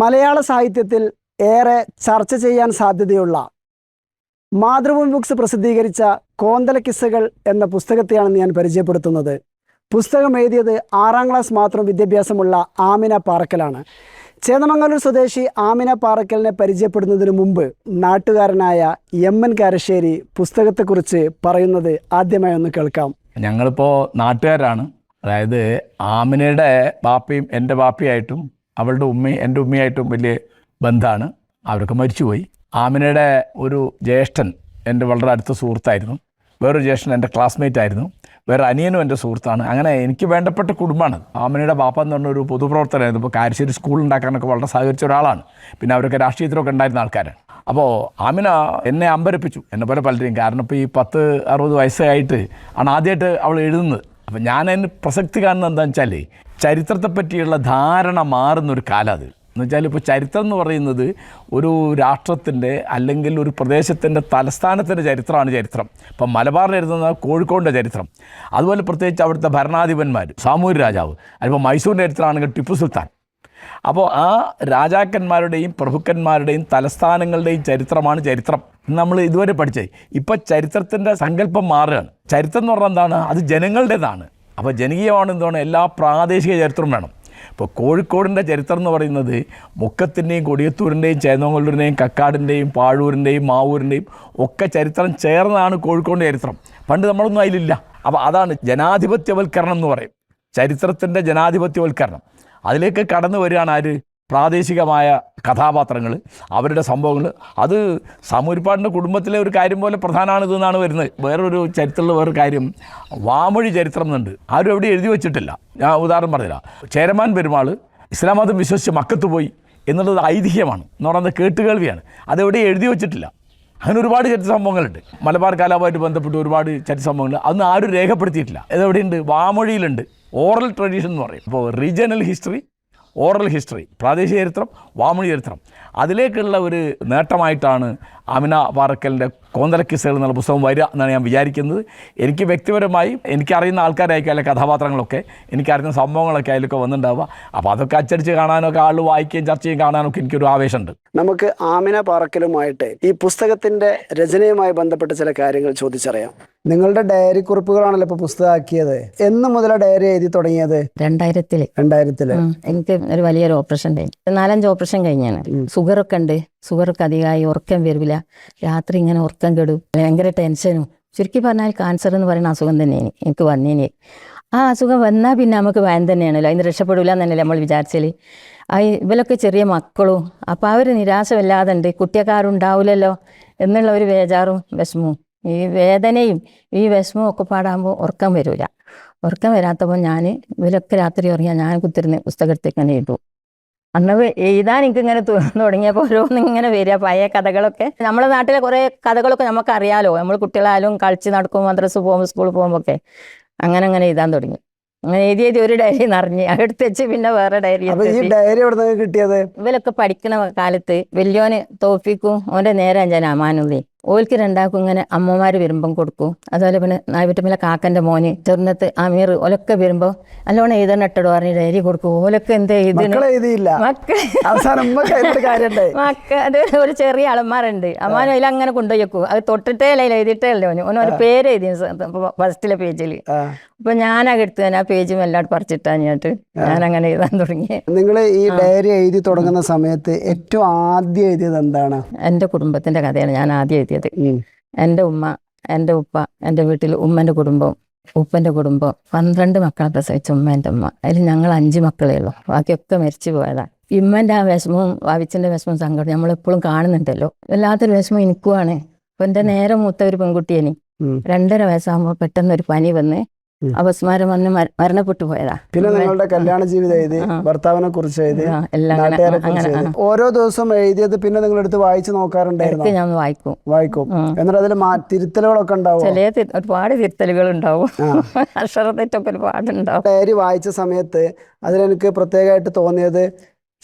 മലയാള സാഹിത്യത്തിൽ ഏറെ ചർച്ച ചെയ്യാൻ സാധ്യതയുള്ള മാതൃഭൂമി ബുക്സ് പ്രസിദ്ധീകരിച്ച കോന്തല കിസ്സകൾ എന്ന പുസ്തകത്തെയാണ് ഞാൻ പരിചയപ്പെടുത്തുന്നത്. പുസ്തകം എഴുതിയത് ആറാം ക്ലാസ് മാത്രം വിദ്യാഭ്യാസമുള്ള ആമിന പാറക്കലാണ്. ചേന്നമംഗലൂർ സ്വദേശി ആമിന പാറക്കലിനെ പരിചയപ്പെടുന്നതിന് മുമ്പ് നാട്ടുകാരനായ എം എൻ കാരശ്ശേരി പുസ്തകത്തെക്കുറിച്ച് പറയുന്നത് ആദ്യമായി ഒന്ന് കേൾക്കാം. ഞങ്ങളിപ്പോൾ നാട്ടുകാരാണ്. അതായത് ആമിനയുടെ ബാപ്പയും എന്റെ ബാപ്പയായിട്ടും അവളുടെ ഉമ്മ എന്റെ ഉമ്മയായിട്ടും വലിയ ബന്ധമാണ്. അവരൊക്കെ മരിച്ചുപോയി. ആമിനയുടെ ഒരു ജ്യേഷ്ഠൻ എന്റെ വളരെ അടുത്ത സുഹൃത്തായിരുന്നു. വേറൊരു ജ്യേഷ്ഠൻ എന്റെ ക്ലാസ്മേറ്റ് ആയിരുന്നു. വേറെ അനിയനും എന്റെ സുഹൃത്താണ്. അങ്ങനെ എനിക്ക് വേണ്ടപ്പെട്ട കുടുംബമാണ്. ആമിനയുടെ പാപ്പ എന്ന് പറഞ്ഞ ഒരു പൊതുപ്രവർത്തനമായിരുന്നു ഇപ്പോൾ കാരശ്ശേരി സ്കൂൾ ഉണ്ടാക്കാനൊക്കെ വളരെ സഹകരിച്ച ഒരാളാണ്. പിന്നെ അവരൊക്കെ രാഷ്ട്രീയത്തിലൊക്കെ ഉണ്ടായിരുന്ന ആൾക്കാരാണ്. അപ്പോൾ ആമിന എന്നെ അമ്പരപ്പിച്ചു. എന്നെ പോലെ പലരെയും. കാരണം ഇപ്പോൾ ഈ പത്ത് അറുപത് വയസ്സായിട്ട് ആണ് ആദ്യമായിട്ട് അവൾ എഴുതുന്നത്. അപ്പം ഞാൻ അതിന് പ്രസക്തി കാണുന്നത് എന്താണെന്ന് വെച്ചാൽ ചരിത്രത്തെ പറ്റിയുള്ള ധാരണ മാറുന്നൊരു കാലം അത്. എന്ന് വെച്ചാൽ ഇപ്പോൾ ചരിത്രം എന്ന് പറയുന്നത് ഒരു രാഷ്ട്രത്തിന്റെ അല്ലെങ്കിൽ ഒരു പ്രദേശത്തിന്റെ തലസ്ഥാനത്തിന്റെ ചരിത്രമാണ് ചരിത്രം. ഇപ്പം മലബാറിൽ എഴുതുന്ന കോഴിക്കോടിന്റെ ചരിത്രം. അതുപോലെ പ്രത്യേകിച്ച് അവിടുത്തെ ഭരണാധിപന്മാർ സാമൂഹ്യ രാജാവ് അതിപ്പോൾ മൈസൂരിന്റെ ചരിത്രമാണെങ്കിൽ ടിപ്പു സുൽത്താൻ. അപ്പോൾ ആ രാജാക്കന്മാരുടെയും പ്രഭുക്കന്മാരുടെയും തലസ്ഥാനങ്ങളുടെയും ചരിത്രമാണ് ചരിത്രം. നമ്മൾ ഇതുവരെ പഠിച്ചേ. ഇപ്പോൾ ചരിത്രത്തിന്റെ സങ്കല്പം മാറുകയാണ്. ചരിത്രം എന്ന് പറഞ്ഞാൽ എന്താണ്? അത് ജനങ്ങളുടേതാണ്. അപ്പോൾ ജനകീയമാണ് എന്താണ് എല്ലാ പ്രാദേശിക ചരിത്രവും വേണം. ഇപ്പോൾ കോഴിക്കോടിന്റെ ചരിത്രം എന്ന് പറയുന്നത് മുക്കത്തിന്റെയും കൊടിയത്തൂരിന്റെയും ചേന്നോങ്ങളൂരിന്റെയും കക്കാടിന്റെയും പാഴൂരിന്റെയും മാവൂരിന്റെയും ഒക്കെ ചരിത്രം ചേർന്നതാണ് കോഴിക്കോടിന്റെ ചരിത്രം. പണ്ട് നമ്മളൊന്നും അതിലില്ല. അപ്പോൾ അതാണ് ജനാധിപത്യവൽക്കരണം എന്ന് പറയും. ചരിത്രത്തിന്റെ ജനാധിപത്യവൽക്കരണം. അതിലേക്ക് കടന്നു വരികയാണ് ആര്? പ്രാദേശികമായ കഥാപാത്രങ്ങൾ അവരുടെ സംഭവങ്ങൾ അത് സാമൂരിപ്പാടിന്റെ കുടുംബത്തിലെ ഒരു കാര്യം പോലെ പ്രധാനമാണ് ഇതെന്നാണ് വരുന്നത്. വേറൊരു ചരിത്രമുള്ള വേറൊരു കാര്യം വാമൊഴി ചരിത്രം എന്നുണ്ട്. ആരും എവിടെ എഴുതി വെച്ചിട്ടില്ല. ഞാൻ ഉദാഹരണം പറഞ്ഞില്ല ചേരമാൻ പെരുമാൾ ഇസ്ലാം മതം വിശ്വസിച്ച് മക്കത്ത് പോയി എന്നുള്ളത് ഐതിഹ്യമാണ് എന്ന് പറയുന്നത് കേട്ടുകേൾവിയാണ്. അതെവിടെ എഴുതി വെച്ചിട്ടില്ല. അങ്ങനെ ഒരുപാട് ചരിത്ര സംഭവങ്ങളുണ്ട്. മലബാർ കലാപമായിട്ട് ബന്ധപ്പെട്ട് ഒരുപാട് ചരിത്ര സംഭവങ്ങൾ. അതൊന്നും ആരും രേഖപ്പെടുത്തിയിട്ടില്ല. ഇതെവിടെയുണ്ട്? വാമൊഴിയിലുണ്ട്. ഓറൽ ട്രഡീഷൻ എന്ന് പറയും. ഇപ്പോൾ റീജിയണൽ ഹിസ്റ്ററി ഓറൽ ഹിസ്റ്ററി പ്രാദേശിക ചരിത്രം വാമൊഴി ചരിത്രം. അതിലേക്കുള്ള ഒരു നേട്ടമായിട്ടാണ് അമിന പാറക്കലിന്റെ കോന്തലക്കിസുകൾ എന്നുള്ള പുസ്തകം വരിക എന്നാണ് ഞാൻ വിചാരിക്കുന്നത്. എനിക്ക് വ്യക്തിപരമായി എനിക്കറിയുന്ന ആൾക്കാരായിരിക്കും അല്ലെങ്കിൽ കഥാപാത്രങ്ങളൊക്കെ. എനിക്കറിയുന്ന സംഭവങ്ങളൊക്കെ അതിലൊക്കെ വന്നിട്ടുണ്ടാവുക. അപ്പോൾ അതൊക്കെ അച്ചടിച്ച് കാണാനൊക്കെ ആൾ വായിക്കുകയും ചർച്ച ചെയ്യും കാണാനൊക്കെ എനിക്കൊരു ആവേശമുണ്ട്. നമുക്ക് ആമിന പാറക്കലുമായിട്ട് ഈ പുസ്തകത്തിന്റെ രചനയുമായി ബന്ധപ്പെട്ട ചില കാര്യങ്ങൾ ചോദിച്ചറിയാം. നിങ്ങളുടെ ഡയറി കുറിപ്പുകളാണല്ലോ ഇപ്പൊ പുസ്തകമാക്കിയത്. എന്ന് മുതലാ ഡയറി എഴുതി തുടങ്ങിയത്? രണ്ടായിരത്തിൽ. രണ്ടായിരത്തിൽ. എനിക്ക് ഒരു വലിയൊരു ഓപ്പറേഷൻ കഴിഞ്ഞു. നാലഞ്ച് ഓപ്പറേഷൻ കഴിഞ്ഞാണ് സുഗറൊക്കെ ഉണ്ട്. ഷുഗറൊക്കെ അധികമായി ഉറക്കം വരില്ല രാത്രി ഇങ്ങനെ ഉറക്കം കെടും. ഭയങ്കര ടെൻഷനും. ചുരുക്കി പറഞ്ഞാൽ കാൻസർ എന്ന് പറയുന്ന അസുഖം തന്നെയാണ്. എനിക്ക് വന്നേനെ. ആ അസുഖം വന്നാൽ പിന്നെ നമുക്ക് ഭയം തന്നെയാണല്ലോ. അതിന് രക്ഷപ്പെടില്ല എന്നല്ലേ നമ്മൾ വിചാരിച്ചാൽ ആ ഇവലൊക്കെ ചെറിയ മക്കളും. അപ്പോൾ അവർ നിരാശമില്ലാതെ ഉണ്ട്. കുട്ടിയക്കാരുണ്ടാവില്ലല്ലോ എന്നുള്ള ഒരു വേജാറും വിഷമവും. ഈ വേദനയും ഈ വിഷമവും ഒക്കെ പാടാകുമ്പോൾ ഉറക്കം വരില്ല ഉറക്കം വരാത്തപ്പോൾ ഞാൻ ഇവരൊക്കെ രാത്രി ഉറങ്ങിയാൽ ഞാൻ കുത്തിരുന്ന് പുസ്തകത്തേക്ക് തന്നെ എഴുതും അന്ന് എഴുതാൻ എനിക്ക് ഇങ്ങനെ തുടങ്ങിയപ്പോൾ ഓരോന്ന് ഇങ്ങനെ വരിക പഴയ കഥകളൊക്കെ. നമ്മുടെ നാട്ടിലെ കുറേ കഥകളൊക്കെ നമുക്ക് അറിയാലോ നമ്മൾ കുട്ടികളായാലും കളിച്ച് നടക്കും മദ്രസ് പോകുമ്പോൾ സ്കൂളിൽ പോകുമ്പോൾ ഒക്കെ. അങ്ങനെ അങ്ങനെ എഴുതാൻ തുടങ്ങി. അങ്ങനെ എഴുതി എഴുതി ഒരു ഡയറി നിറഞ്ഞ്. എടുത്ത് വെച്ച് പിന്നെ വേറെ ഡയറി ഡയറി കിട്ടിയത്? ഇവരൊക്കെ പഠിക്കുന്ന കാലത്ത് വലിയോന് തോഫിക്കും ഓന്റെ നേരെ ഞാൻ അമാനുള്ളി ഓൽക്ക് രണ്ടാക്കും ഇങ്ങനെ അമ്മമാർ വരുമ്പം കൊടുക്കും. അതുപോലെ പിന്നെ നായപറ്റമില്ല കാക്കന്റെ മോന് ചെറുന്നത്ത് അമീർ ഓലൊക്കെ വരുമ്പോൾ നല്ലോണം എഴുതണം ഇട്ടടോ പറഞ്ഞ് ഡയറി കൊടുക്കും. ഓലൊക്കെ എന്താ എഴുതിയില്ല. മക്ക അത് ഒരു ചെറിയ അളന്മാരുണ്ട് അമ്മാനും അതിൽ അങ്ങനെ കൊണ്ടുപോയി വെക്കും അത് തൊട്ടിട്ടേ അല്ല എഴുതിയിട്ടേ അല്ലേ ഓന്? ഒരു പേര് എഴുതി ഫസ്റ്റിലെ പേജിൽ. അപ്പൊ ഞാനാ എടുത്ത് ഞാൻ ആ പേജും എല്ലാം പറിച്ചിട്ടാ ഞാട്ട് ഞാൻ അങ്ങനെ എഴുതാൻ തുടങ്ങി. നിങ്ങൾ ഈ ഡയറി എഴുതി തുടങ്ങുന്ന സമയത്ത് ഏറ്റവും ആദ്യം എഴുതിയത് എന്താണ്? എന്റെ കുടുംബത്തിന്റെ കഥയാണ് ഞാൻ ആദ്യം എഴുതിയത്. ഉം. എന്റെ ഉമ്മ എന്റെ ഉപ്പ എന്റെ വീട്ടിൽ ഉമ്മന്റെ കുടുംബം ഉപ്പന്റെ കുടുംബം പന്ത്രണ്ട് മക്കളെ പ്രസവിച്ച ഉമ്മ എന്റെ ഉമ്മ. അതിൽ ഞങ്ങൾ അഞ്ച് മക്കളേ ഉള്ളൂ. ബാക്കിയൊക്കെ മരിച്ചു പോയതാ. ഇമ്മന്റെ ആ വിഷമവും വാവിച്ചന്റെ വിഷമവും സങ്കടം നമ്മളെപ്പോഴും കാണുന്നുണ്ടല്ലോ. വല്ലാത്തൊരു വിഷമം എനിക്കുമാണ് ഇപ്പൊ എന്റെ നേരെ മൂത്ത ഒരു പെൺകുട്ടിയേനി. രണ്ടര വയസ്സാകുമ്പോൾ പെട്ടെന്ന് ഒരു പനി വന്ന്. അപസ്മാരം വന്ന് മരണപ്പെട്ടു പോയതാ. പിന്നെ നിങ്ങളുടെ കല്യാണ ജീവിതം എഴുതി. ഭർത്താവിനെ കുറിച്ച് എഴുതി എല്ലാം നാട്ടുകാരെ കുറിച്ച് ഓരോ ദിവസം എഴുതിയത് പിന്നെ നിങ്ങൾ എടുത്ത് വായിച്ചു നോക്കാറുണ്ടായിരുന്നു? ഞാൻ വായിക്കും. വായിക്കും. എന്നിട്ട് അതിൽ തിരുത്തലുകളൊക്കെ ഉണ്ടാവും? ചില ഒരുപാട് തിരുത്തലുകൾ ഉണ്ടാവും അക്ഷരത്തെറ്റൊക്കെ ഒരുപാടുണ്ടാവും. ഡയറി വായിച്ച സമയത്ത് അതിലെനിക്ക് പ്രത്യേകമായിട്ട് തോന്നിയത്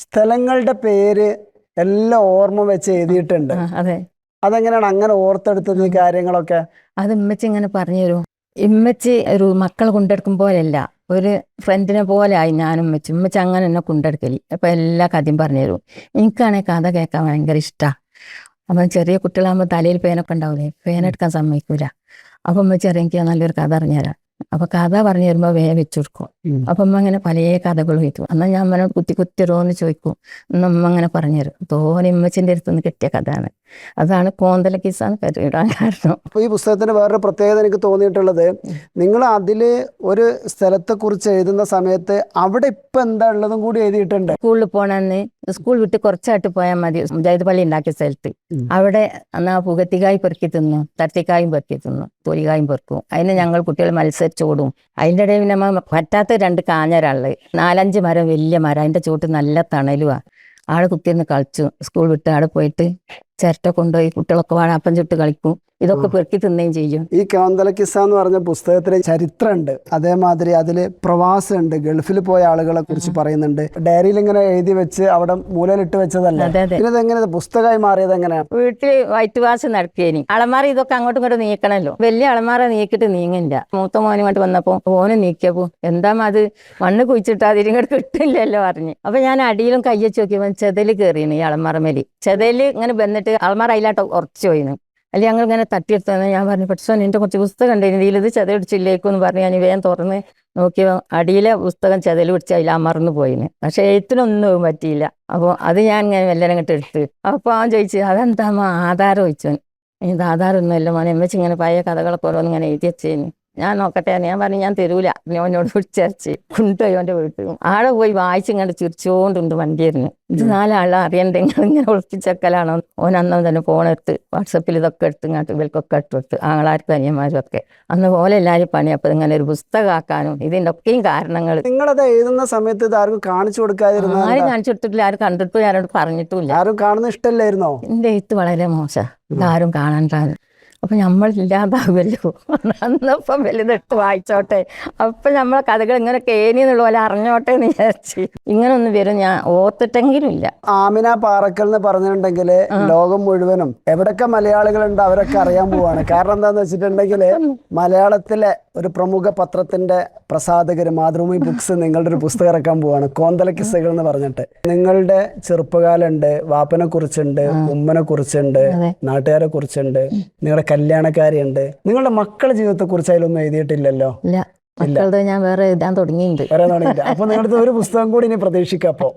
സ്ഥലങ്ങളുടെ പേര് എല്ലാം ഓർമ്മ വെച്ച് എഴുതിയിട്ടുണ്ട്. അതെ. അതെങ്ങനെയാണ് അങ്ങനെ ഓർത്തെടുത്തത് കാര്യങ്ങളൊക്കെ? അത് ഇമ്മച്ചി ഇങ്ങനെ പറഞ്ഞു തരും. ഇമ്മച്ചി ഒരു മക്കളെ കൊണ്ടെടുക്കും പോലെയല്ല. ഒരു ഫ്രണ്ടിനെ പോലെ ആയി ഞാനും ഉമ്മച്ചി ഉമ്മച്ച അങ്ങനെ എന്നെ കൊണ്ടെടുക്കലി. അപ്പൊ എല്ലാ കഥയും പറഞ്ഞു തരും. എനിക്കാണെങ്കിൽ കഥ കേൾക്കാൻ ഭയങ്കര ഇഷ്ടമാണ് അപ്പം ചെറിയ കുട്ടികളാകുമ്പോൾ തലയിൽ പേനൊക്കെ ഉണ്ടാവില്ലേ പേനെടുക്കാൻ സമ്മതിക്കൂല. അപ്പം ഉമ്മച്ചി എനിക്ക് നല്ലൊരു കഥ അറിഞ്ഞുതരാം അപ്പൊ കഥ പറഞ്ഞു തരുമ്പോൾ വേ വെച്ചു കൊടുക്കും. ഉം. അപ്പം അമ്മ അങ്ങനെ പല കഥകളും ചോദിക്കും എന്നാൽ ഞാൻ അമ്മനോട് കുത്തി കുത്തിരോന്ന് ചോദിക്കും. എന്നമ്മ അങ്ങനെ പറഞ്ഞു തരും. തോനെ ഉമ്മച്ചിന്റെ അടുത്തുനിന്ന് കിട്ടിയ കഥയാണ്. അതാണ് കോന്തല കിസാൻ പേരിടാൻ കാരണം. അപ്പോൾ ഈ പുസ്തകത്തിന് വേറൊരു പ്രത്യേകത എനിക്ക് തോന്നിയിട്ടുള്ളത് നിങ്ങൾ അതിൽ ഒരു സ്ഥലത്തെക്കുറിച്ച് എഴുതുന്ന സമയത്ത് അവിടെ ഇപ്പം എന്താ ഉള്ളതും കൂടി എഴുതിയിട്ടുണ്ട്. സ്കൂളിൽ പോണെന്ന് സ്കൂൾ വിട്ട് കുറച്ചായിട്ട് പോയാൽ മതി. മുജാഹിദ് പള്ളി ഉണ്ടാക്കിയ സ്ഥലത്ത്. അവിടെ എന്നാ പുകത്തിക്കായ് പെറുക്കി തിന്നു തട്ടിക്കായും പെറുക്കി തിന്നു തൊലികായും പെറുക്കും. അതിന് ഞങ്ങൾ കുട്ടികൾ മത്സരിച്ചോടും. അതിന്റെ ഇടയിൽ പിന്നെ നമ്മ പറ്റാത്ത രണ്ട് കാഞ്ഞരാൾ. നാലഞ്ച് മരം വലിയ മരം. അതിന്റെ ചുവട്ട് നല്ല തണലുവാ. ആടെ കുത്തിയിരുന്ന് കളിച്ചു. സ്കൂൾ വിട്ട് ആടെ പോയിട്ട് ചിരട്ട കൊണ്ടുപോയി കുട്ടികളൊക്കെ വാഴാപ്പം ചുട്ട് കളിക്കും. ഇതൊക്കെ പെറുക്കി തിന്നുകയും ചെയ്യും. ഈ കാന്തല കിസ്സ എന്ന് പറഞ്ഞ പുസ്തകത്തിന് ചരിത്രമുണ്ട് അതേമാതിരി അതിൽ പ്രവാസമുണ്ട് ഗൾഫിൽ പോയ ആളുകളെ കുറിച്ച് പറയുന്നുണ്ട്. ഡയറിയിൽ ഇങ്ങനെ എഴുതി വെച്ച് അവിടെ മൂലയിലിട്ട് വെച്ചതല്ല? പിന്നെ ഇതെങ്ങനെ പുസ്തകമായി മാറിയത് എങ്ങനെയാണ് വീട്ടിൽ വൈറ്റ് വാഷ് നടത്തിയേനി. അളമാര ഇതൊക്കെ അങ്ങോട്ടും ഇങ്ങോട്ടും നീക്കണല്ലോ. വലിയ അളമാറ നീക്കിട്ട് നീങ്ങില്ല. മൂത്ത മോനും ഇങ്ങോട്ട് വന്നപ്പോ ഓന് നീക്കിയപ്പോ എന്താ അത്? മണ്ണ് കുഴിച്ചിട്ട് അതിരിങ്ങോട്ട് കിട്ടില്ലല്ലോ പറഞ്ഞു. അപ്പൊ ഞാൻ അടിയിലും കയ്യച്ച് നോക്കിയപ്പോ ചെതൽ കയറിയാണ് ഈ അളമാറ മേലി. ചെതൽ ഇങ്ങനെ വന്നിട്ട് അളമാറ അതിലാട്ട് ഉറച്ചു പോയിന്. അല്ലെ ഞങ്ങൾ ഇങ്ങനെ തട്ടിയെടുത്തു ഞാൻ പറഞ്ഞു പക്ഷേ എന്റെ കുറച്ച് പുസ്തകം ഉണ്ട് ഇതിൽ ഇത് ചെതടിച്ചില്ലേക്കും എന്ന് പറഞ്ഞ് ഞാൻ വേഗം തുറന്ന് നോക്കിയ അടിയിലെ പുസ്തകം ചെതൽ പിടിച്ച് അതിൽ അമർന്നു പോയിന്. പക്ഷെ എഴുത്തിനൊന്നും പറ്റിയില്ല. അപ്പോൾ അത് ഞാൻ ഇങ്ങനെ എല്ലാവരും അങ്ങോട്ട് എടുത്ത്. അപ്പോൾ അവൻ ചോദിച്ചു അതെന്താ ആധാരം ചോദിച്ചോൻ ഇത് ആധാരമൊന്നുമില്ല മോനെ. എമ്മച്ച് ഇങ്ങനെ പഴയ കഥകളൊക്കെ ഓരോന്നിങ്ങനെ എഴുതി വെച്ചേന്. ഞാൻ നോക്കട്ടെ ഞാൻ പറഞ്ഞു ഞാൻ തരൂല. പിടിച്ചരച്ച് കൊണ്ടുപോയി അവന്റെ വീട്ടിൽ. ആടെ പോയി വായിച്ച് ഇങ്ങോട്ട് ചിരിച്ചോണ്ടുണ്ട് വണ്ടിയായിരുന്നു ഇത് നാലാളെ അറിയണ്ടേ നിങ്ങൾ ഇങ്ങനെ ഒളിപ്പിച്ചക്കലാണോ. ഓൻ അന്നും തന്നെ ഫോണെടുത്ത് വാട്സപ്പിൽ ഇതൊക്കെ എടുത്ത് ഇങ്ങോട്ട് ഇവൽക്കൊക്കെ ഇട്ട് കൊടുത്ത്. ആങ്ങളാർക്കും അനിയന്മാരും ഒക്കെ. അന്ന് പോലെ എല്ലാവരും പണി അപ്പോൾ ഇങ്ങനെ ഒരു പുസ്തകമാക്കാനും ഇതിന്റെ ഒക്കെയും കാരണങ്ങൾ നിങ്ങളത് എഴുതുന്ന സമയത്ത് ഇത് ആർക്കും കാണിച്ചു കൊടുക്കാതിരുന്നു ആരും കാണിച്ചു കൊടുത്തിട്ടില്ല. ആരും കണ്ടിട്ടും ആരോട് പറഞ്ഞിട്ടുമില്ല ആരും കാണുന്ന ഇഷ്ടമല്ലായിരുന്നോ? എന്റെ എഴുത്ത് വളരെ മോശം ഇതാരും കാണണ്ടാന്ന്. അപ്പൊ നമ്മളില്ലാതാവുമല്ലോ അന്നപ്പം വലുതെടുത്ത് വായിച്ചോട്ടെ. അപ്പൊ നമ്മളെ കഥകൾ ഇങ്ങനെ കേനി എന്നുള്ള പോലെ അറിഞ്ഞോട്ടെ എന്ന് വിചാരിച്ച്. ഇങ്ങനെ ഒന്നും വരും. ഞാൻ ഓർത്തിട്ടെങ്കിലും ഇല്ല. ആമിന പാറക്കൽ എന്ന് പറഞ്ഞിട്ടുണ്ടെങ്കിൽ ലോകം മുഴുവനും എവിടൊക്കെ മലയാളികളുണ്ട് അവരൊക്കെ അറിയാൻ പോവാണ്. കാരണം എന്താന്ന് വെച്ചിട്ടുണ്ടെങ്കിൽ മലയാളത്തിലെ ഒരു പ്രമുഖ പത്രത്തിന്റെ പ്രസാധകർ മാതൃഭൂമി ബുക്സ് നിങ്ങളുടെ ഒരു പുസ്തകം ഇറക്കാൻ പോവാണ്. കോന്തല കിസ്സകൾ എന്ന് പറഞ്ഞിട്ട്. നിങ്ങളുടെ ചെറുപ്പകാലുണ്ട് വാപ്പനെ കുറിച്ചുണ്ട് ഉമ്മനെ കുറിച്ചുണ്ട് നാട്ടുകാരെ കുറിച്ചുണ്ട്. നിങ്ങളുടെ കല്യാണക്കാരിയുണ്ട്. നിങ്ങളുടെ മക്കളുടെ ജീവിതത്തെ കുറിച്ച് അതിലൊന്നും എഴുതിയിട്ടില്ലല്ലോ? ഇല്ല. മക്കളുടെ ഞാൻ വേറെ എഴുതാൻ തുടങ്ങിയിട്ടുണ്ട്. തുടങ്ങിയില്ല അപ്പൊ നിങ്ങളുടെ ഒരു പുസ്തകം കൂടി ഇനി പ്രതീക്ഷിക്കാം അപ്പോ.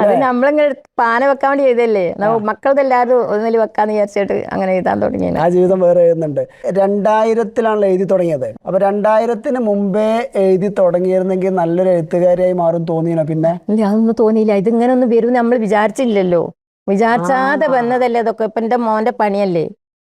അത് നമ്മളിങ്ങനെ പാന വെക്കാൻ വേണ്ടി എഴുതല്ലേ? മക്കളത് എല്ലാവരും ഒന്നിൽ വെക്കാന്ന് വിചാരിച്ചിട്ട് അങ്ങനെ എഴുതാൻ തുടങ്ങി ആ ജീവിതം വേറെ എഴുതുന്നുണ്ട്. രണ്ടായിരത്തിലാണല്ലോ എഴുതി തുടങ്ങിയത്. അപ്പൊ രണ്ടായിരത്തിന് മുമ്പേ എഴുതി തുടങ്ങിയിരുന്നെങ്കിൽ നല്ലൊരു എഴുത്തുകാരിയായി മാറും തോന്നിയോ പിന്നെ? ഇല്ല അതൊന്നും തോന്നിയില്ല. ഇതിങ്ങനെ ഒന്നും വരും നമ്മൾ വിചാരിച്ചില്ലല്ലോ. വിചാരിച്ചാതെ വന്നതല്ലേ ഇതൊക്കെ ഇപ്പൊ എന്റെ മോന്റെ പണിയല്ലേ?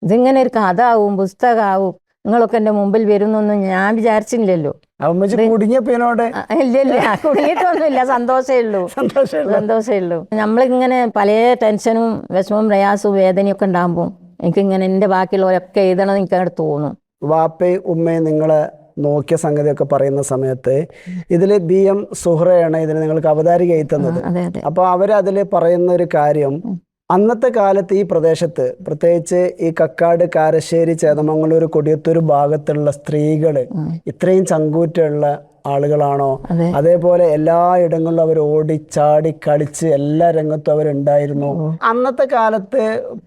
ഇതിങ്ങനെ ഒരു കഥ ആവും പുസ്തകമാവും നിങ്ങളൊക്കെ എന്റെ മുമ്പിൽ വരുന്നൊന്നും ഞാൻ വിചാരിച്ചില്ലല്ലോ. അമ്മച്ചി കുടുങ്ങിയപ്പനോട് ആ, ഇല്ല ഇല്ല. കുടുങ്ങിയിട്ടൊന്നുമില്ല. സന്തോഷമേ ഉള്ളൂ. സന്തോഷേ സന്തോഷമേ ഉള്ളൂ. നമ്മളിങ്ങനെ പല ടെൻഷനും വിഷമവും പ്രയാസവും വേദനയൊക്കെ ഒക്കെ എനിക്ക് ഇങ്ങനെ എന്റെ ബാക്കിയുള്ളവരൊക്കെ എഴുതണം എനിക്ക് അങ്ങോട്ട് തോന്നും. വാപ്പയും ഉമ്മയും നിങ്ങളെ നോക്കിയ സംഗതിയൊക്കെ പറയുന്ന സമയത്ത് ഇതിൽ ബി എം സുഹ്റയാണ് ഇതിന് നിങ്ങൾക്ക് അവതാരിക തന്നത്. അപ്പോൾ അവരതിൽ പറയുന്ന ഒരു കാര്യം അന്നത്തെ കാലത്ത് ഈ പ്രദേശത്ത് പ്രത്യേകിച്ച് ഈ കക്കാട് കാരശ്ശേരി ചേതമംഗലൂർ കൊടിയത്തൂർ ഭാഗത്തുള്ള സ്ത്രീകൾ ഇത്രയും ചങ്കൂറ്റുള്ള ആളുകളാണോ? അതേപോലെ എല്ലാ ഇടങ്ങളിലും അവർ ഓടി ചാടി കളിച്ച് എല്ലാ രംഗത്തും അവരുണ്ടായിരുന്നു. അന്നത്തെ കാലത്ത്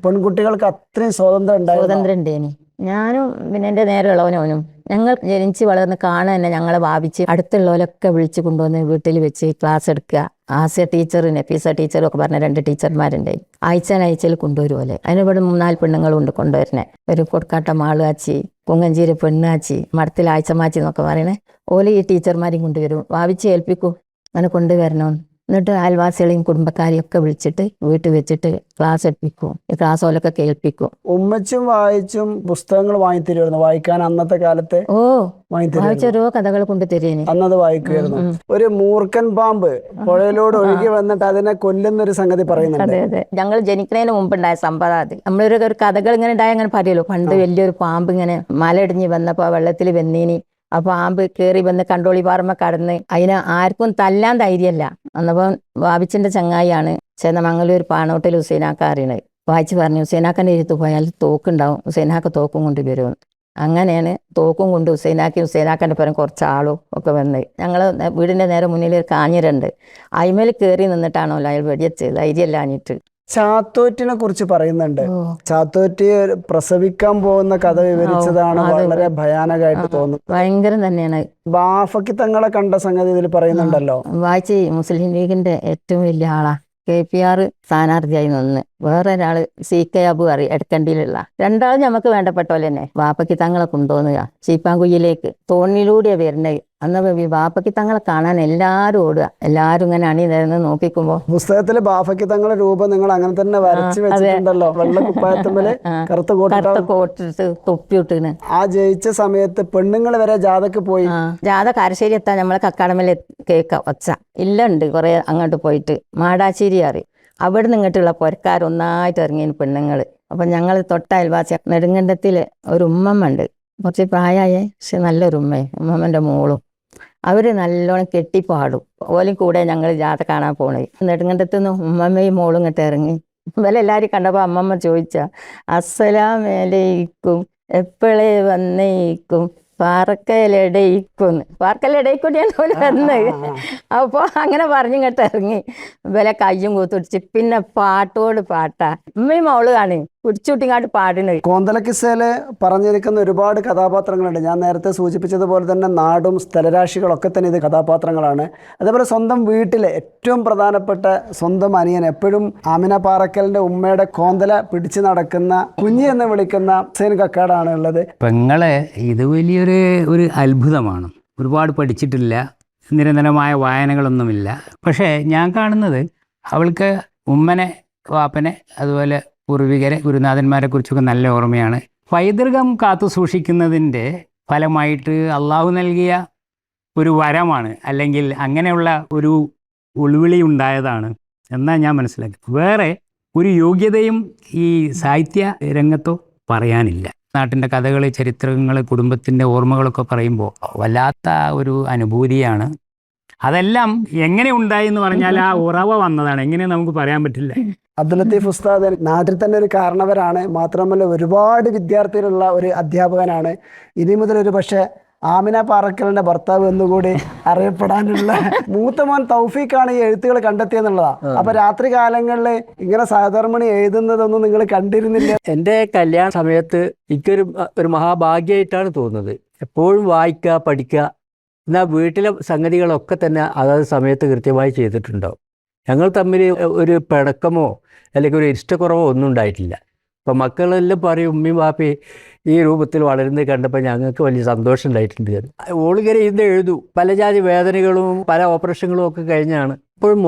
പെൺകുട്ടികൾക്ക് അത്രയും സ്വാതന്ത്ര്യം ഉണ്ടായിരുന്നു? സ്വാതന്ത്ര്യം ഞാനും പിന്നെ എന്റെ നേരെ ഉള്ളവനോനും ഞങ്ങൾ ജനിച്ച് വളർന്ന് കാണാൻ തന്നെ ഞങ്ങളെ ഭാവിച്ച് അടുത്തുള്ളവരൊക്കെ വിളിച്ചു കൊണ്ടുവന്ന് വീട്ടിൽ വെച്ച് ക്ലാസ് എടുക്കുക. ആസ്യ ടീച്ചർ നഫീസ ടീച്ചറും ഒക്കെ പറഞ്ഞ രണ്ട് ടീച്ചർമാരുണ്ടായി ആഴ്ച ആഴ്ചയിൽ കൊണ്ടുവരുമല്ലേ അതിനിവിടെ മൂന്നാൽ പെണ്ണുങ്ങളുണ്ട് കൊണ്ടുവരുന്നേ. ഒരു കൊടുക്കാട്ട മാളുകാച്ചി കുങ്ങഞ്ചീര പെണ്ണാച്ചി മഠത്തിൽ ആഴ്ച മാച്ചി എന്നൊക്കെ പറയണേ. ഓലെ ഈ ടീച്ചർമാരെയും കൊണ്ടുവരും. വാവിച്ച് ഏൽപ്പിക്കൂ. അങ്ങനെ കൊണ്ടുവരണം. എന്നിട്ട് അയൽവാസികളെയും കുടുംബക്കാരെയും ഒക്കെ വിളിച്ചിട്ട് വീട്ടിൽ വെച്ചിട്ട് ക്ലാസ് എടുപ്പിക്കും. ക്ലാസ് ഓലൊക്കെ കേൾപ്പിക്കും. ഉമ്മച്ചും വായിച്ചും പുസ്തകങ്ങൾ വാങ്ങി തരുമായിരുന്നു വായിക്കാൻ അന്നത്തെ കാലത്തെ ഓ ഓരോ വായിച്ചോരോ കഥകൾ കൊണ്ട് തരുന്നു അന്നത് വായിക്കുമായിരുന്നു ഒരു മൂർഖൻ പാമ്പ് പുഴയിലൂടെ ഒഴുകി വന്നിട്ട് അതിനെ കൊല്ലുന്ന ഒരു സംഗതി പറയുന്നുണ്ട്. അതെ അതെ. ഞങ്ങൾ ജനിക്കുന്നതിന് മുമ്പ് ഉണ്ടായ അത്. നമ്മളൊരു കഥകൾ ഇങ്ങനെ ഉണ്ടായ അങ്ങനെ പറയുമല്ലോ പണ്ട് വലിയൊരു പാമ്പ് ഇങ്ങനെ മലയിടിഞ്ഞ് വന്നപ്പോ വെള്ളത്തിൽ വെന്നീനി ആ ആമ്പ് കയറി വന്ന് കണ്ടോളി പാറമ്മ കടന്ന് അതിന് ആർക്കും തല്ലാൻ ധൈര്യമല്ല. അന്നപ്പം ബാബിച്ചന്റെ ചങ്ങായിയാണ് ചേന്നമംഗലൂർ പാണോട്ടിൽ ഹുസൈനാക്ക അറിയണത്. വായിച്ച് പറഞ്ഞു ഹുസൈനാക്കന്റെ ഇരുത്ത് പോയാൽ തോക്കുണ്ടാവും. ഹുസൈനാക്ക തോക്കും കൊണ്ട് വരും. അങ്ങനെയാണ് തോക്കും കൊണ്ട് ഹുസൈനാക്കി ഹുസൈനാക്കന്റെ പരം കുറച്ച് ആളും ഒക്കെ വന്ന്. ഞങ്ങൾ വീടിന്റെ നേരെ മുന്നിൽ ഒരു കാഞ്ഞിരുണ്ട്. അയിമേൽ കയറി നിന്നിട്ടാണല്ലോ അയാൾ വെടിയച്ച് ധൈര്യമില്ലാഞ്ഞിട്ട്. ചാത്തോറ്റിനെ കുറിച്ച് പറയുന്നുണ്ട്. ചാത്തോറ്റ് പ്രസവിക്കാൻ പോകുന്ന കഥ വിവരിച്ചതാണ് വളരെ ഭയാനകമായിട്ട് തോന്നുന്നത്. ഭയങ്കരം തന്നെയാണ്. ബാഫക്കി തങ്ങളെ കണ്ട സംഗതി ഇതിൽ പറയുന്നുണ്ടല്ലോ. വായിച്ച് മുസ്ലിം ലീഗിന്റെ ഏറ്റവും വലിയ ആളാ. കെ പി ആർ സ്ഥാനാർത്ഥിയായി നിന്ന്. വേറെ ഒരാൾ സി കെ അബു അറി എടുക്കണ്ടിയിലുള്ള. രണ്ടാളും നമുക്ക് വേണ്ടപ്പെട്ട പോലെ തന്നെ. വാപ്പയ്ക്ക് തങ്ങളെ കൊണ്ടുപോകുക ചീപ്പാങ്കുയ്യിലേക്ക് തോണിലൂടെ വരുന്നത് അന്ന് ഈ തങ്ങളെ കാണാൻ എല്ലാരും ഓടുക. എല്ലാരും ഇങ്ങനെ അണി നിരന്ന് നോക്കിക്കുമ്പോ പുസ്തകത്തിൽ ബാഫക്കി തങ്ങളെ രൂപം നിങ്ങൾ അങ്ങനെ തന്നെ വരച്ചു വെച്ചിട്ടുണ്ടല്ലോ. വെള്ള കുപ്പായത്തുമ്മൽ കറുത്ത കോട്ടിട്ട കറുത്ത കോട്ടിട്ട് തൊപ്പിയിട്ടിന്. ആ ജയിച്ച സമയത്ത് പെണ്ണുങ്ങൾ വരെ ജാഥക്ക് പോയി. ജാഥ കാരശ്ശേരി എത്താൻ നമ്മളെ കക്കാടമല കേക്ക ഒച്ച ഇല്ല ഉണ്ട് കുറെ അങ്ങോട്ട് പോയിട്ട്. മാടാശ്ശേരി അറി അവിടെ നിന്നിട്ടുള്ള പൊരക്കാരൊന്നായിട്ട് ഇറങ്ങിയ പെണ്ണുങ്ങൾ അപ്പം ഞങ്ങൾ തൊട്ട അയൽവാസി നെടുങ്കണ്ടത്തിൽ ഒരു ഉമ്മമ്മ ഉണ്ട്. കുറച്ച് പ്രായമായ പക്ഷെ നല്ലൊരു ഉമ്മയെ. ഉമ്മമ്മന്റെ മോളും. അവർ നല്ലോണം കെട്ടിപ്പാടും. ഓലും കൂടെ ഞങ്ങൾ ജാഥ കാണാൻ പോണേ. നെടുങ്കണ്ടത്തുനിന്ന് ഉമ്മമ്മയും മോളും ഇങ്ങോട്ട് ഇറങ്ങി ഇവരെല്ലാവരും കണ്ടപ്പോൾ അമ്മമ്മ ചോദിച്ച അസലാമേലയിക്കും എപ്പോഴേ വന്നേക്കും? പാറക്കലടയിക്കും പാറക്കലടയിക്കൂടിയാണ് ഓൽ വന്നത് അപ്പോൾ അങ്ങനെ പറഞ്ഞു പറഞ്ഞിങ്ങോട്ട് ഇറങ്ങി ഇവലെ കയ്യും കൂത്തുടിച്ച്. പിന്നെ പാട്ടോട് പാട്ടാ. ഉമ്മയും മോൾ കാണി പിടിച്ചുട്ടിങ്ങാട്ട് പാടിന് കോന്തലക്കിസയിൽ പറഞ്ഞിരിക്കുന്ന ഒരുപാട് കഥാപാത്രങ്ങളുണ്ട്. ഞാൻ നേരത്തെ സൂചിപ്പിച്ചതുപോലെ തന്നെ നാടും സ്ഥലരാശികളൊക്കെ തന്നെ ഇത് കഥാപാത്രങ്ങളാണ്. അതേപോലെ സ്വന്തം വീട്ടിലെ ഏറ്റവും പ്രധാനപ്പെട്ട സ്വന്തം അനിയൻ എപ്പോഴും ആമിന പാറക്കലിന്റെ ഉമ്മയുടെ കോന്തല പിടിച്ചു നടക്കുന്ന കുഞ്ഞി എന്ന് വിളിക്കുന്ന ഹുസൈൻ കക്കാടാണ് ഉള്ളത്. പെങ്ങളെ ഇത് വലിയൊരു ഒരു അത്ഭുതമാണ്. ഒരുപാട് പഠിച്ചിട്ടില്ല നിരന്തരമായ വായനകളൊന്നുമില്ല. പക്ഷേ ഞാൻ കാണുന്നത് അവൾക്ക് ഉമ്മനെ വാപ്പനെ അതുപോലെ പൂർവികരെ ഗുരുനാഥന്മാരെ കുറിച്ചൊക്കെ നല്ല ഓർമ്മയാണ്. പൈതൃകം കാത്തു സൂക്ഷിക്കുന്നതിന്റെ ഫലമായിട്ട് അള്ളാഹു നൽകിയ ഒരു വരമാണ് അല്ലെങ്കിൽ അങ്ങനെയുള്ള ഒരു ഉൾവിളി ഉണ്ടായതാണ് എന്നാണ് ഞാൻ മനസ്സിലാക്കി വേറെ ഒരു യോഗ്യതയും ഈ സാഹിത്യ രംഗത്തോ പറയാനില്ല. നാട്ടിന്റെ കഥകൾ ചരിത്രങ്ങൾ കുടുംബത്തിന്റെ ഓർമ്മകളൊക്കെ പറയുമ്പോൾ വല്ലാത്ത ഒരു അനുഭൂതിയാണ്. അതെല്ലാം എങ്ങനെ ഉണ്ടായി എന്ന് പറഞ്ഞാൽ ആ ഉറവ വന്നതാണ്. എങ്ങനെ നമുക്ക് പറയാൻ പറ്റില്ല. അബ്ദുൽ ലത്തീഫ് ഉസ്താദ് നാട്ടിൽ തന്നെ ഒരു കാരണവരാണ്. മാത്രമല്ല ഒരുപാട് വിദ്യാർത്ഥികളുള്ള ഒരു അധ്യാപകനാണ്. ഇനി മുതൽ ഒരു പക്ഷേ ആമിന പാറക്കലിന്റെ ഭർത്താവ് എന്നുകൂടി അറിയപ്പെടാനുള്ള മൂത്ത മോൻ തൗഫീഖാണ് ഈ എഴുത്തുകൾ കണ്ടെത്തിയെന്നുള്ളതാണ് അപ്പൊ രാത്രി കാലങ്ങളിൽ ഇങ്ങനെ സഹധർമ്മിണി എഴുതുന്നതൊന്നും നിങ്ങൾ കണ്ടിരുന്നില്ല? എന്റെ കല്യാണ സമയത്ത് എനിക്കൊരു ഒരു മഹാഭാഗ്യമായിട്ടാണ് തോന്നുന്നത്. എപ്പോഴും വായിക്കുക പഠിക്കുക എന്നാൽ വീട്ടിലെ സംഗതികളൊക്കെ തന്നെ അതാത് സമയത്ത് കൃത്യമായി ചെയ്തിട്ടുണ്ടാവും. ഞങ്ങൾ തമ്മിൽ ഒരു പിടക്കമോ അല്ലെങ്കിൽ ഒരു ഇഷ്ടക്കുറവോ ഒന്നും ഉണ്ടായിട്ടില്ല. അപ്പം മക്കളെല്ലാം പറയും ഉമ്മി വാപ്പി ഈ രൂപത്തിൽ വളരുന്നത് കണ്ടപ്പോൾ ഞങ്ങൾക്ക് വലിയ സന്തോഷം ഉണ്ടായിട്ടുണ്ട് ഓളിങ്ങനെ ഇന്ന് എഴുതും. പല ജാതി വേദനകളും പല ഓപ്പറേഷനുകളും ഒക്കെ കഴിഞ്ഞാണ്. ഇപ്പോഴും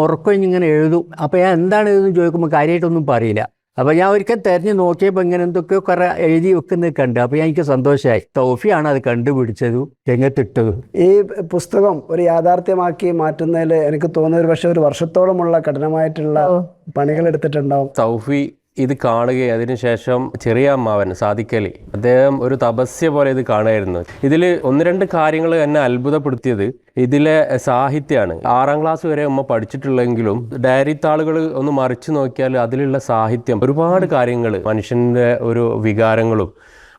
ഇങ്ങനെ എഴുതും. അപ്പോൾ ഞാൻ എന്താണ് എഴുതുന്നത് ചോദിക്കുമ്പോൾ കാര്യമായിട്ടൊന്നും പറയില്ല. അപ്പോൾ ഞാൻ ഒരിക്കൽ തിരഞ്ഞു നോക്കിയപ്പോൾ ഇങ്ങനെ എന്തൊക്കെയോ കുറേ എഴുതി വെക്കുന്നത് കണ്ടു. അപ്പോൾ എനിക്ക് സന്തോഷമായി തോഫിയാണ് അത് കണ്ടുപിടിച്ചതും രംഗത്തിട്ടതും. ഈ പുസ്തകം ഒരു യാഥാർത്ഥ്യമാക്കി മാറ്റുന്നതിൽ എനിക്ക് തോന്നുന്ന ഒരു പക്ഷേ ഒരു വർഷത്തോളമുള്ള കഠിനമായിട്ടുള്ള പണികൾ എടുത്തിട്ടുണ്ടാവും തൗഫി ഇത് കാണുകയും അതിനുശേഷം ചെറിയ അമ്മാവൻ സാദിക്കലി അദ്ദേഹം ഒരു തപസ്യ പോലെ ഇത് കാണുമായിരുന്നു ഇതിൽ ഒന്ന് രണ്ട് കാര്യങ്ങൾ എന്നെ അത്ഭുതപ്പെടുത്തിയത് ഇതിലെ സാഹിത്യമാണ് ആറാം ക്ലാസ് വരെ ഉമ്മ പഠിച്ചിട്ടുള്ളെങ്കിലും ഡയറി താളുകൾ ഒന്ന് മറിച്ചു നോക്കിയാൽ അതിലുള്ള സാഹിത്യം ഒരുപാട് കാര്യങ്ങൾ മനുഷ്യന്റെ ഒരു വികാരങ്ങളും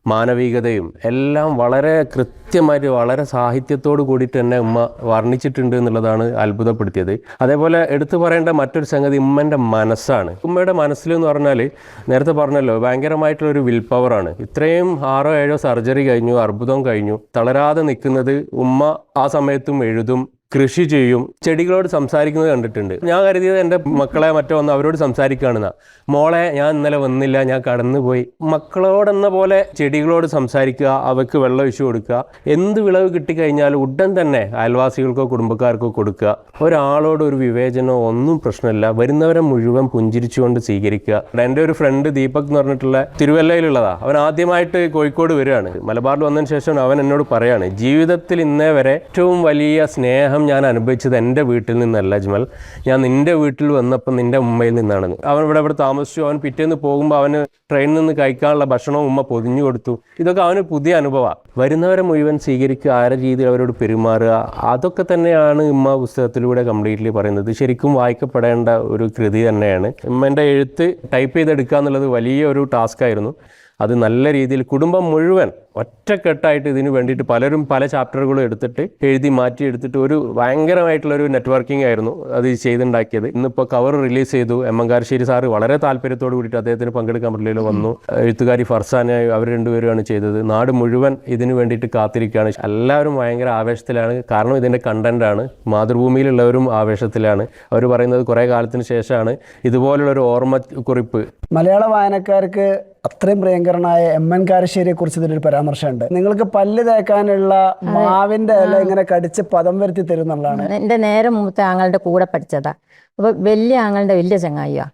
മാനവികതയും എല്ലാം വളരെ കൃത്യമായിട്ട് വളരെ സാഹിത്യത്തോട് കൂടിയിട്ട് തന്നെ ഉമ്മ വർണിച്ചിട്ടുണ്ട് എന്നുള്ളതാണ് അത്ഭുതപ്പെടുത്തിയത്. അതേപോലെ എടുത്തു പറയേണ്ട മറ്റൊരു സംഗതി ഉമ്മന്റെ മനസ്സാണ്. ഉമ്മയുടെ മനസ്സിലെന്ന് പറഞ്ഞാൽ നേരത്തെ പറഞ്ഞല്ലോ ഭയങ്കരമായിട്ടുള്ള ഒരു വിൽ പവറാണ് ഇത്രയും ആറോ ഏഴോ സർജറി കഴിഞ്ഞു അർബുദം കഴിഞ്ഞു തളരാതെ നിൽക്കുന്നത് ഉമ്മ ആ സമയത്തും എഴുതും കൃഷി ചെയ്യും. ചെടികളോട് സംസാരിക്കുന്നത് കണ്ടിട്ടുണ്ട്. ഞാൻ കരുതിയത് എന്റെ മക്കളെ മറ്റോ വന്ന് അവരോട് സംസാരിക്കുകയാണെന്നാ. മോളെ ഞാൻ ഇന്നലെ വന്നില്ല ഞാൻ കടന്നുപോയി. മക്കളോടെന്ന പോലെ ചെടികളോട് സംസാരിക്കുക അവയ്ക്ക് വെള്ളം ഒഴിച്ചു കൊടുക്കുക. എന്ത് വിളവ് കിട്ടിക്കഴിഞ്ഞാൽ ഉടൻ തന്നെ അയൽവാസികൾക്കോ കുടുംബക്കാർക്കോ കൊടുക്കുക. ഒരാളോട് ഒരു വിവേചനമോ ഒന്നും പ്രശ്നമില്ല. വരുന്നവരെ മുഴുവൻ പുഞ്ചിരിച്ചുകൊണ്ട് സ്വീകരിക്കുക. എന്റെ ഒരു ഫ്രണ്ട് ദീപക് എന്ന് പറഞ്ഞിട്ടുള്ള തിരുവല്ലയിലുള്ളതാ. അവൻ ആദ്യമായിട്ട് കോഴിക്കോട് വരികയാണ്. മലബാറിൽ വന്നതിന് ശേഷം അവൻ എന്നോട് പറയാണ് ജീവിതത്തിൽ ഇന്നേ വരെ ഏറ്റവും വലിയ സ്നേഹം ഞാൻ അനുഭവിച്ചത് എന്റെ വീട്ടിൽ നിന്നല്ല അജ്മൽ. ഞാൻ നിന്റെ വീട്ടിൽ വന്നപ്പോൾ നിന്റെ ഉമ്മയിൽ നിന്നാണ്. അവൻ ഇവിടെ ഇവിടെ താമസിച്ചു. അവൻ പിറ്റേന്ന് പോകുമ്പോൾ അവന് ട്രെയിനിൽ നിന്ന് കഴിക്കാനുള്ള ഭക്ഷണവും ഉമ്മ പൊതിഞ്ഞു കൊടുത്തു. ഇതൊക്കെ അവന് പുതിയ അനുഭവമാണ് വരുന്നവരെ മുഴുവൻ സ്വീകരിക്കുക ആരെ രീതിയിൽ അവരോട് പെരുമാറുക അതൊക്കെ തന്നെയാണ് ഉമ്മ പുസ്തകത്തിലൂടെ കംപ്ലീറ്റ്ലി പറയുന്നത്. ശരിക്കും വായിക്കപ്പെടേണ്ട ഒരു കൃതി തന്നെയാണ്. ഉമ്മന്റെ എഴുത്ത് ടൈപ്പ് ചെയ്തെടുക്കുക എന്നുള്ളത് വലിയ ഒരു ടാസ്ക് ആയിരുന്നു അത് നല്ല രീതിയിൽ കുടുംബം മുഴുവൻ ഒറ്റക്കെട്ടായിട്ട് ഇതിന് വേണ്ടിയിട്ട് പലരും പല ചാപ്റ്ററുകളും എടുത്തിട്ട് എഴുതി മാറ്റി എടുത്തിട്ട് ഒരു ഭയങ്കരമായിട്ടുള്ള ഒരു നെറ്റ്വർക്കിംഗ് ആയിരുന്നു അത് ചെയ്തുണ്ടാക്കിയത്. ഇന്നിപ്പോൾ കവർ റിലീസ് ചെയ്തു. എമ്മങ്കാരശ്ശേരി സാറ് വളരെ താല്പര്യത്തോട് കൂടിയിട്ട് അദ്ദേഹത്തിന് പങ്കെടുക്കാൻ പറ്റില്ല വന്നു. എഴുത്തുകാരി ഫർസാന അവർ രണ്ടുപേരുമാണ് ചെയ്തത്. നാട് മുഴുവൻ ഇതിന് വേണ്ടിയിട്ട് കാത്തിരിക്കുകയാണ്. എല്ലാവരും ഭയങ്കര ആവേശത്തിലാണ്. കാരണം ഇതിന്റെ ആണ്. മാതൃഭൂമിയിലുള്ളവരും ആവേശത്തിലാണ്. അവർ പറയുന്നത് കുറേ കാലത്തിന് ശേഷമാണ് ഇതുപോലുള്ളൊരു ഓർമ്മ കുറിപ്പ് മലയാള വായനക്കാർക്ക് അത്രയും പ്രിയങ്കരനായ എം എൻ കാരശ്ശേരിയെ കുറിച്ച് ഇതിലൊരു പരാമർശമുണ്ട്. നിങ്ങൾക്ക് പല്ല് തേക്കാനുള്ള മാവിന്റെ ഇല ഇങ്ങനെ കടിച്ച് പദം വരുത്തി തരുന്നുള്ളതാണ്. എന്റെ നേരെ മൂത്ത ആങ്ങളുടെ കൂടെ പഠിച്ചതാ. അപ്പൊ വലിയ ആങ്ങളുടെ വലിയ ചങ്ങായിയാ.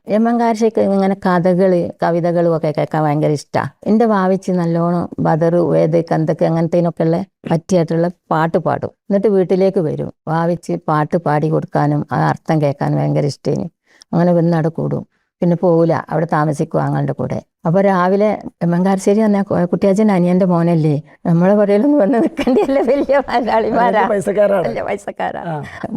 കാരശ്ശേരിക്ക് ഇങ്ങനെ കഥകൾ കവിതകളും ഒക്കെ കേൾക്കാൻ ഭയങ്കര ഇഷ്ടാ. എന്റെ ഭാവിച്ച് നല്ലോണം ബദർ വേദ കന്തക്ക് അങ്ങനത്തേനൊക്കെ ഉള്ള പറ്റിയായിട്ടുള്ള പാട്ട് പാടും. എന്നിട്ട് വീട്ടിലേക്ക് വരും. ഭാവിച്ച് പാട്ട് പാടി കൊടുക്കാനും ആ അർത്ഥം കേൾക്കാനും ഭയങ്കര ഇഷ്ടേന് അങ്ങനെ വന്ന് അവിടെ കൂടും. പിന്നെ പോവില്ല അവിടെ താമസിക്കും ആങ്ങളുടെ കൂടെ. അപ്പൊ രാവിലെ മങ്കാരശ്ശേരി പറഞ്ഞ കുട്ടിയാച്ചൻ അനിയന്റെ മോനല്ലേ? നമ്മളെ പുരയിലൊന്നും വന്ന് നിൽക്കേണ്ടിയല്ലേ വലിയ മലയാളിമാരാ വലിയ പൈസക്കാരാ.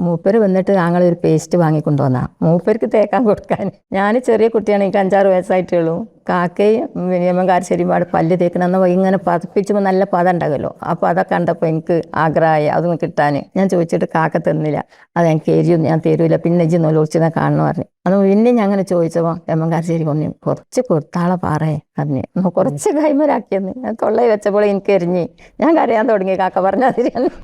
മൂപ്പര് വന്നിട്ട് ഞങ്ങൾ ഒരു പേസ്റ്റ് വാങ്ങിക്കൊണ്ടുവന്നാ. മൂപ്പർക്ക് തേക്കാൻ കൊടുക്കാൻ. ഞാൻ ചെറിയ കുട്ടിയാണ് എനിക്ക് അഞ്ചാറ് വയസ്സായിട്ടുള്ളൂ കാക്കയും നിയമകാരശ്ശേരി പാട് പല്ല് തേക്കണമെന്ന് ഇങ്ങനെ പതപ്പിച്ചുമ്പോൾ നല്ല പദം ഉണ്ടാകുമല്ലോ അപ്പോൾ അതൊക്കെ കണ്ടപ്പോൾ എനിക്ക് ആഗ്രഹമായി അതൊന്ന് കിട്ടാൻ ഞാൻ ചോദിച്ചിട്ട് കാക്ക തന്നില്ല. അത് എനിക്ക് എരിയും ഞാൻ തരൂല. പിന്നെ ഇജ്ജ് നൊലോച്ചിനെ കാണണം പറഞ്ഞു. അത് പിന്നെ ഞാൻ അങ്ങനെ ചോദിച്ചപ്പോൾ എമ്മങ്കാരശ്ശേരി പറഞ്ഞു കുറച്ച് കൊടുത്താളെ പാറേ. പറഞ്ഞു "ഒന്ന് കുറച്ച് കൈമരാക്കിയെന്ന് ഞാൻ തൊള്ളയിൽ വെച്ചപ്പോൾ എനിക്ക് എരിഞ്ഞ്. ഞാൻ കരയാൻ തുടങ്ങി കാക്ക പറഞ്ഞാൽ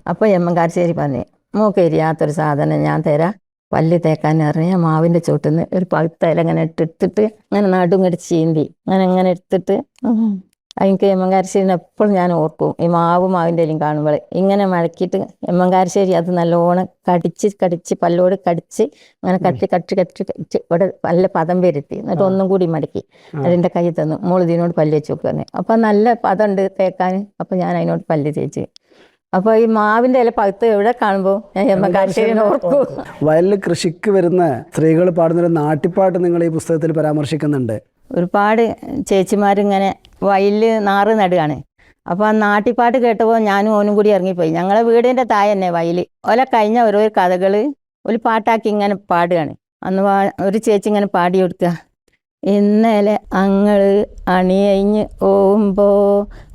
അപ്പോൾ എമ്മങ്കാരശ്ശേരി പറഞ്ഞു മൂക്ക് എരിയാത്തൊരു സാധനം ഞാൻ തരാം. പല്ല് തേക്കാൻ പറഞ്ഞ മാവിന്റെ നിന്ന് ഒരു പഴുത്ത ഇല ഇങ്ങനെ ഇട്ടിട്ട് അങ്ങനെ നടുങ്ങടി ചീന്തി. അങ്ങനെ അങ്ങനെ എടുത്തിട്ട്. എനിക്ക് എമ്മങ്കാരശ്ശേരിനെ എപ്പോഴും ഞാൻ ഓർക്കും. ഈ മാവ് മാവിന്റെ എല്ലാം കാണുമ്പോൾ ഇങ്ങനെ മഴക്കിയിട്ട് എമ്മങ്കാരശ്ശേരി അത് നല്ലോണം കടിച്ച് കടിച്ച് പല്ലോട് കടിച്ച് അങ്ങനെ കട്ടി കട്ടി കട്ടി കടിച്ച് ഇവിടെ നല്ല പദം വരുത്തി. എന്നിട്ട് ഒന്നും കൂടി മടക്കി. അതിന്റെ കൈ തന്നു. മോൾ ഇതിനോട് പല്ല് വെച്ച് നോക്കുക അപ്പം നല്ല പദമുണ്ട് തേക്കാൻ. അപ്പം ഞാൻ അതിനോട് പല്ല് തേച്ച്. അപ്പൊ ഈ മാവിന്റെ ഇല പഴുത്ത് എവിടെ കാണുമ്പോൾ ഞാൻ ഓർക്കും. വയലിൽ കൃഷിക്ക് വരുന്ന സ്ത്രീകൾ പാടുന്ന പാടുന്നൊരു നാട്ടിപ്പാട്ട് നിങ്ങൾ ഈ പുസ്തകത്തിൽ പരാമർശിക്കുന്നുണ്ട്. ഒരുപാട് ചേച്ചിമാരിങ്ങനെ വയലിൽ നാറ് നടുകയാണ്. അപ്പോൾ ആ നാട്ടിപ്പാട്ട് കേട്ടപ്പോൾ ഞാനും ഓനും കൂടി ഇറങ്ങിപ്പോയി. ഞങ്ങളെ വീടിന്റെ താഴെ തന്നെ വയൽ ഓല കഴിഞ്ഞ ഓരോ കഥകൾ ഒരു പാട്ടാക്കി ഇങ്ങനെ പാടുകയാണ്. അന്ന് ഒരു ചേച്ചി ഇങ്ങനെ പാടി കൊടുക്കുക. ഇന്നലെ അങ്ങൾ അണിയഞ്ഞ് ഓമ്പോ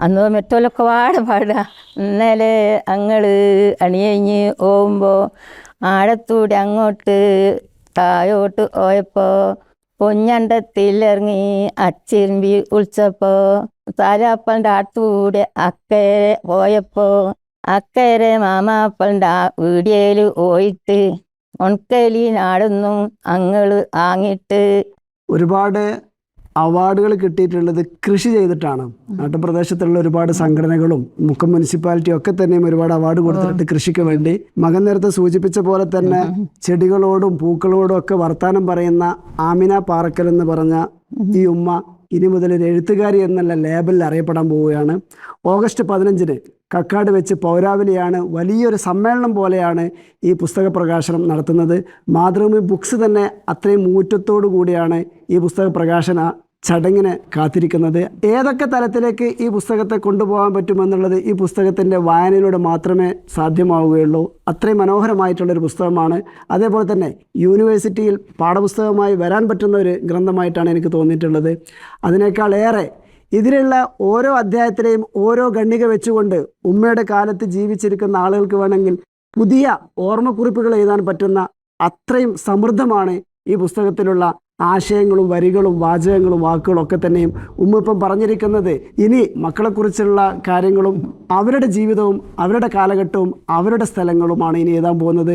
അന്ന് മറ്റോലൊക്കെ പാടെ പാടുക. ഇന്നലെ അങ്ങൾ അണിയഞ്ഞ് ഓമ്പോ ആടത്തൂടെ അങ്ങോട്ട് താഴോട്ട് പോയപ്പോ പൊഞ്ഞണ്ടത്തിലിറങ്ങി അച്ചിരുമ്പി ഉളിച്ചപ്പോ താരാപ്പളിന്റെ അടുത്തൂടെ അക്കരെ പോയപ്പോ അക്കരെ മാമാപ്പളിന്റെ വീടിയേൽ പോയിട്ട് ഉണക്കലി നാടുന്നു അങ്ങൾ ആങ്ങിട്ട് ഒരുപാട് അവാർഡുകൾ കിട്ടിയിട്ടുള്ളത് കൃഷി ചെയ്തിട്ടാണ്. നാട്ടുപ്രദേശത്തുള്ള ഒരുപാട് സംഘടനകളും മുക്കം മുനിസിപ്പാലിറ്റി ഒക്കെ തന്നെയും ഒരുപാട് അവാർഡ് കൊടുത്തിട്ടുണ്ട് കൃഷിക്ക് വേണ്ടി. മകൻ നേരത്തെ സൂചിപ്പിച്ച പോലെ തന്നെ ചെടികളോടും പൂക്കളോടും ഒക്കെ വർത്താനം പറയുന്ന ആമിന പാറക്കൽ എന്ന് പറഞ്ഞ ഈ ഉമ്മ ഇനി മുതൽ ഒരു എഴുത്തുകാരി എന്നുള്ള ലേബലിൽ അറിയപ്പെടാൻ പോവുകയാണ്. ഓഗസ്റ്റ് പതിനഞ്ചിന് കക്കാട് വെച്ച് പൗരാവലിയാണ് വലിയൊരു സമ്മേളനം പോലെയാണ് ഈ പുസ്തക പ്രകാശനം നടത്തുന്നത്. മാതൃഭൂമി ബുക്സ് തന്നെ അത്രയും ഊറ്റത്തോടു കൂടിയാണ് ഈ പുസ്തക പ്രകാശന ചടങ്ങിന് കാത്തിരിക്കുന്നത്. ഏതൊക്കെ തലത്തിലേക്ക് ഈ പുസ്തകത്തെ കൊണ്ടുപോകാൻ പറ്റുമെന്നുള്ളത് ഈ പുസ്തകത്തിന്റെ വായനയിലൂടെ മാത്രമേ സാധ്യമാവുകയുള്ളൂ. അത്രയും മനോഹരമായിട്ടുള്ളൊരു പുസ്തകമാണ്. അതേപോലെ തന്നെ യൂണിവേഴ്സിറ്റിയിൽ പാഠപുസ്തകമായി വരാൻ പറ്റുന്ന ഒരു ഗ്രന്ഥമായിട്ടാണ് എനിക്ക് തോന്നിയിട്ടുള്ളത്. അതിനേക്കാൾ ഏറെ ഇതിലുള്ള ഓരോ അധ്യായത്തിലെയും ഓരോ ഖണ്ണിക വെച്ചുകൊണ്ട് ഉമ്മയുടെ കാലത്ത് ജീവിച്ചിരിക്കുന്ന ആളുകൾക്ക് വേണമെങ്കിൽ പുതിയ ഓർമ്മക്കുറിപ്പുകൾ എഴുതാൻ പറ്റുന്ന അത്രയും സമൃദ്ധമാണ് ഈ പുസ്തകത്തിലുള്ള ആശയങ്ങളും വരികളും വാചകങ്ങളും വാക്കുകളും ഒക്കെ തന്നെയും ഉമ്മ ഇപ്പം പറഞ്ഞിരിക്കുന്നത്. ഇനി മക്കളെക്കുറിച്ചുള്ള കാര്യങ്ങളും അവരുടെ ജീവിതവും അവരുടെ കാലഘട്ടവും അവരുടെ സ്ഥലങ്ങളുമാണ് ഇനി എഴുതാൻ പോകുന്നത്.